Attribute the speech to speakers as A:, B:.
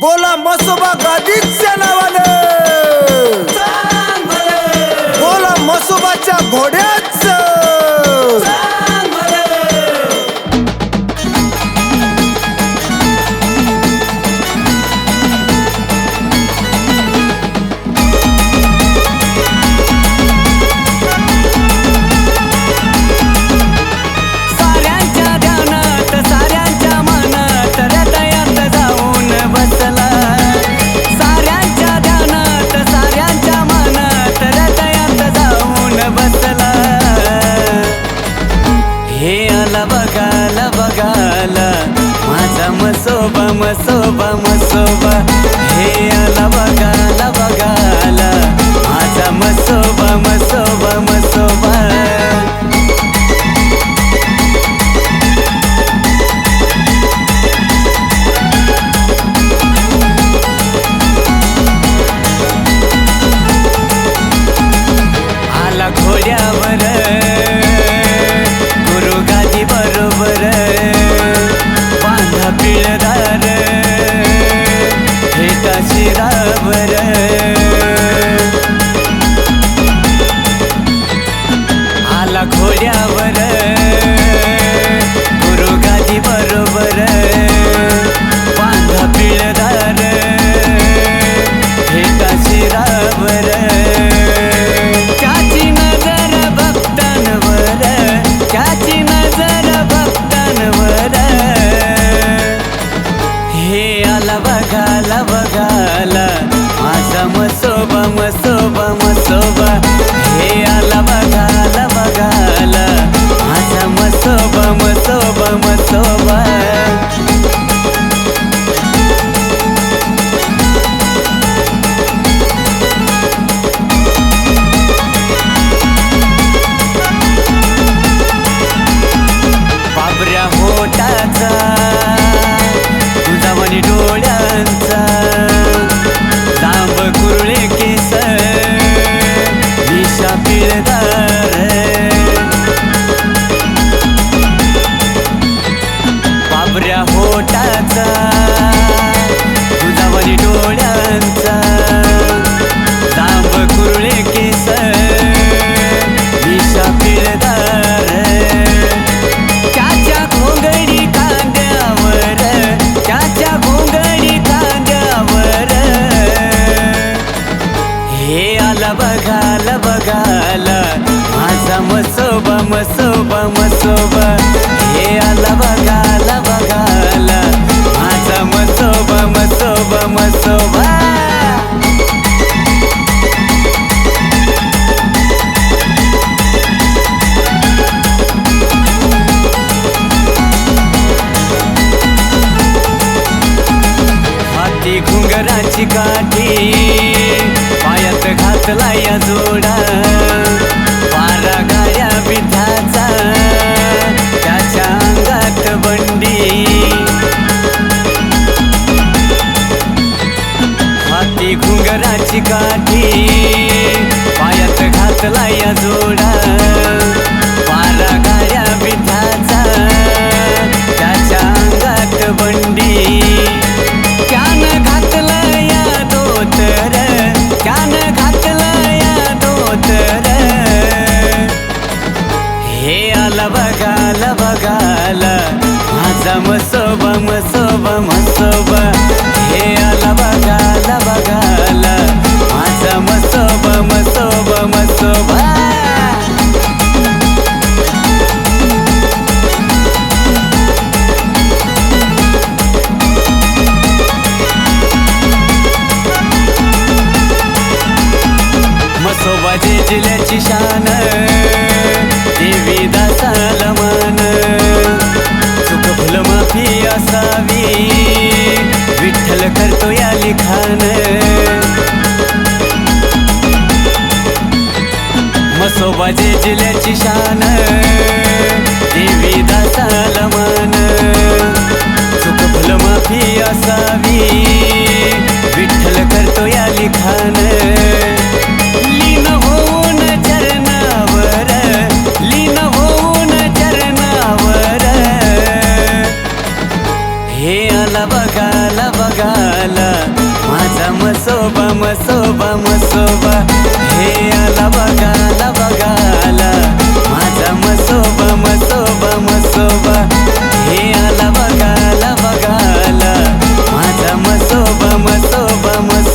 A: बोला मसोबा गादीच्या नावानं. बोला मसोबाच्या घोड्याच
B: हे बघाला बघाला माझा मसोबा मसोबा मसोबा. हे आला बघाला बघाला माझा मसोबा मसोबा. मसोबा मसोबा मसोबा मसोबा. हे आला बघाला बघाला माझा मसोबा मसोबा मसोबा. हाती घुंगराची काठी पायात घातला या जोडा. जोडा पारा गाड्या विधाचा त्याच्या अंगात बंडी. त्यानं घातलं या दोतर त्यानं घातलं या दोतर. हे आला बघाला बघाला माझा मसोबा मसोबा मसोबा. माझे जिल्ह्याची शान देवी दासाला मान चुक भूल माफी असावी विठ्ठल करतो या लिखाण. लीन होऊन चरणावर लीन होऊन चरणावर. हे आला बघाला बघाला माझा मसोबा मसोबा मसोबा. हे आला мамасы